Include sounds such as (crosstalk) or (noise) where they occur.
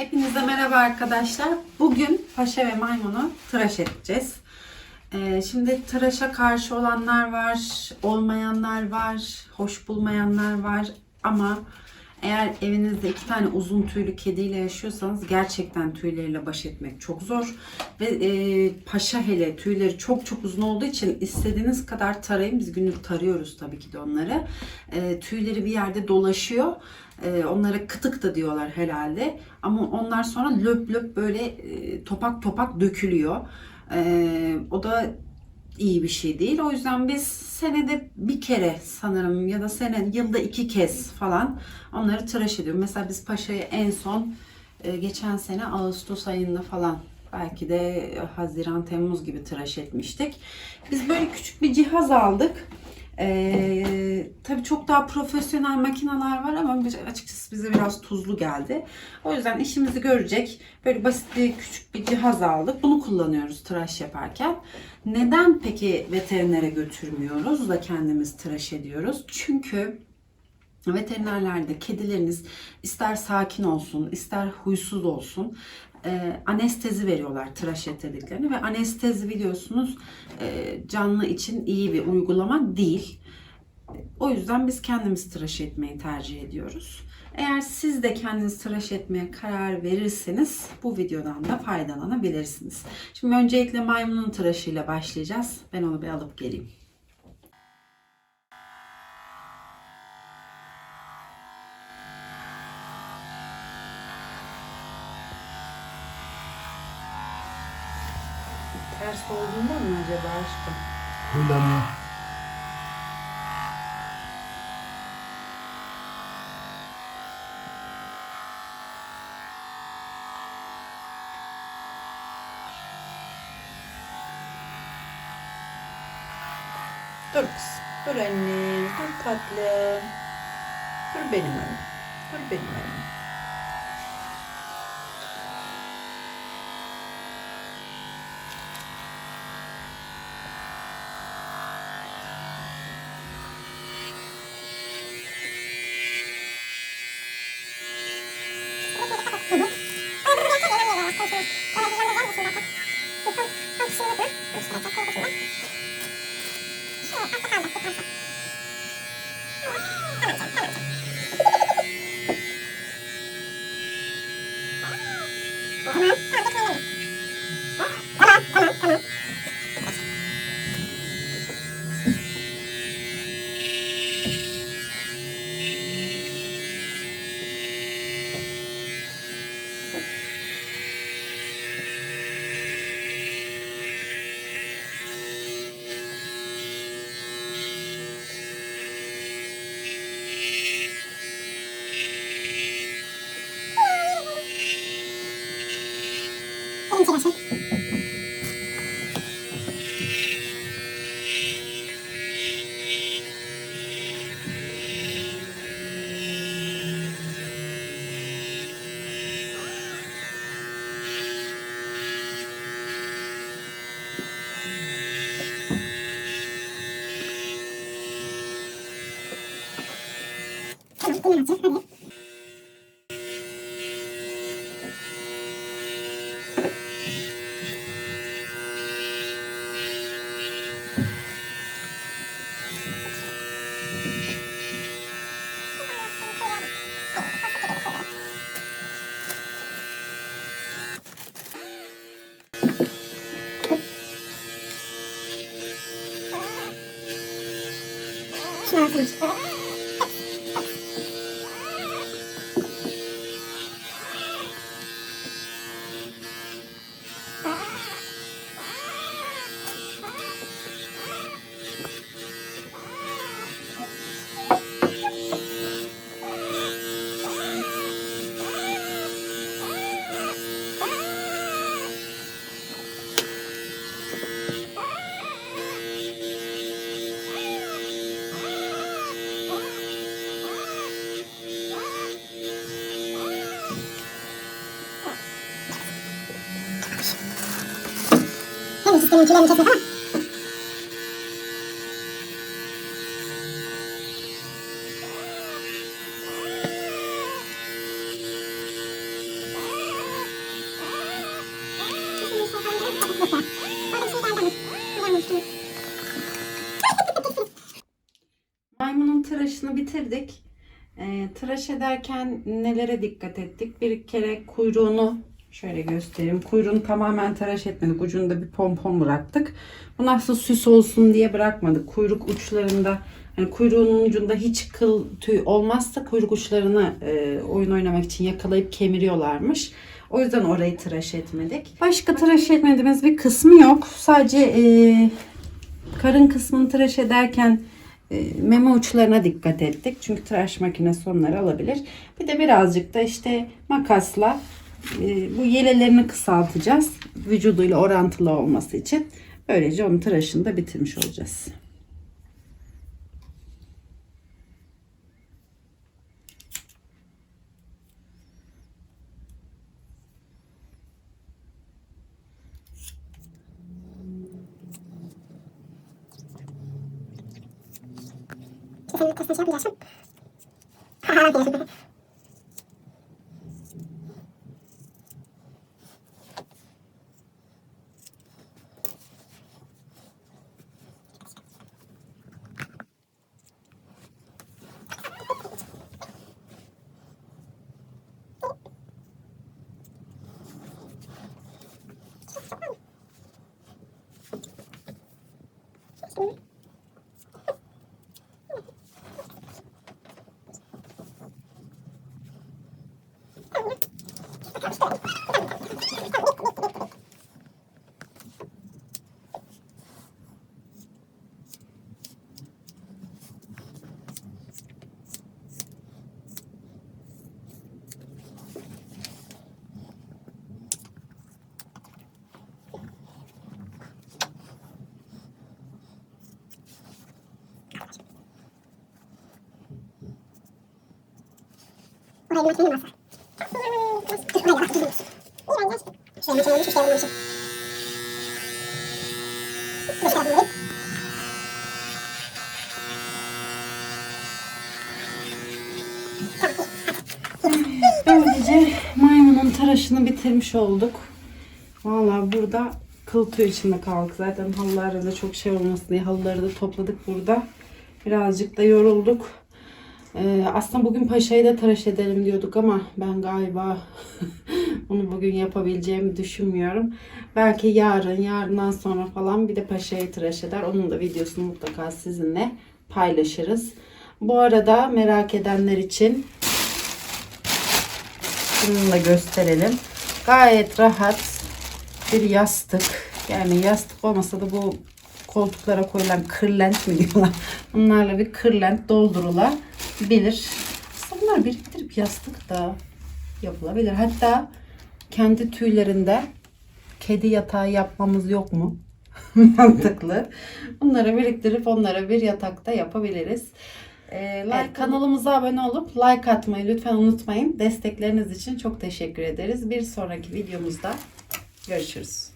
Hepinize merhaba arkadaşlar. Bugün Paşa ve Maymun'u tıraş edeceğiz. Ee, şimdi tıraşa karşı olanlar var, olmayanlar var, hoş bulmayanlar var ama eğer evinizde iki tane uzun tüylü kediyle yaşıyorsanız gerçekten tüyleriyle baş etmek çok zor. Ve e, paşa hele tüyleri çok çok uzun olduğu için istediğiniz kadar tarayın. Biz günlük tarıyoruz tabii ki de onları. E, tüyleri bir yerde dolaşıyor. E, onlara kıtık da diyorlar herhalde. Ama onlar sonra löp löp böyle e, topak topak dökülüyor. E, o da iyi bir şey değil. O yüzden biz senede bir kere sanırım ya da sene yılda iki kez falan onları tıraş ediyoruz. Mesela biz Paşa'yı en son e, geçen sene Ağustos ayında falan belki de Haziran Temmuz gibi tıraş etmiştik. Biz böyle küçük bir cihaz aldık. Ee, tabii çok daha profesyonel makineler var ama açıkçası bize biraz tuzlu geldi. O yüzden işimizi görecek böyle basit bir küçük bir cihaz aldık. Bunu kullanıyoruz tıraş yaparken. Neden peki veterinere götürmüyoruz da kendimiz tıraş ediyoruz? Çünkü veterinerlerde kedileriniz ister sakin olsun, ister huysuz olsun e, anestezi veriyorlar tıraş ettirdiklerini ve anestezi biliyorsunuz e, canlı için iyi bir uygulama değil. O yüzden biz kendimiz tıraş etmeyi tercih ediyoruz. Eğer siz de kendiniz tıraş etmeye karar verirseniz bu videodan da faydalanabilirsiniz. Şimdi öncelikle maymunun tıraşıyla başlayacağız. Ben onu bir alıp geleyim. Ters olduğundan mı acaba aşkım? Huylanıyor. Dur kız. Dur annem. Dur tatlım. Dur benim annem. Dur benim annem. ちょっと待って。 조금씩 조금씩 oh sistemin tüylerini kesme tamam. Maymunun tıraşını bitirdik. Ee, tıraş ederken nelere dikkat ettik? Bir kere kuyruğunu şöyle göstereyim. Kuyruğunu tamamen tıraş etmedik. Ucunda bir pompon bıraktık. Bu nasıl süs olsun diye bırakmadık. Kuyruk uçlarında hani kuyruğunun ucunda hiç kıl tüy olmazsa kuyruk uçlarını e, oyun oynamak için yakalayıp kemiriyorlarmış. O yüzden orayı tıraş etmedik. Başka tıraş etmediğimiz bir kısmı yok. Sadece e, karın kısmını tıraş ederken e, meme uçlarına dikkat ettik. Çünkü tıraş makinesi onları alabilir. Bir de birazcık da işte makasla e, bu yelelerini kısaltacağız. Vücuduyla orantılı olması için. Böylece onun tıraşını da bitirmiş olacağız. Senin kasını şey (laughs) Oraya bir makinenin Böylece maymunun tıraşını bitirmiş olduk. Valla burada kıl içinde kaldık. Zaten halılarda da çok şey olmasın diye halıları da topladık burada. Birazcık da yorulduk. Ee, aslında bugün paşayı da tıraş edelim diyorduk ama ben galiba (laughs) onu bugün yapabileceğimi düşünmüyorum. Belki yarın, yarından sonra falan bir de paşayı tıraş eder. Onun da videosunu mutlaka sizinle paylaşırız. Bu arada merak edenler için bunu da gösterelim. Gayet rahat bir yastık. Yani yastık olmasa da bu koltuklara koyulan kırlent mi diyorlar. (laughs) Bunlarla bir kırlent Aslında bunlar biriktirip yastık da yapılabilir. Hatta kendi tüylerinden kedi yatağı yapmamız yok mu? (laughs) Mantıklı. Bunları biriktirip onlara bir yatakta yapabiliriz. Ee, like, kanalımıza abone olup like atmayı lütfen unutmayın. Destekleriniz için çok teşekkür ederiz. Bir sonraki videomuzda görüşürüz.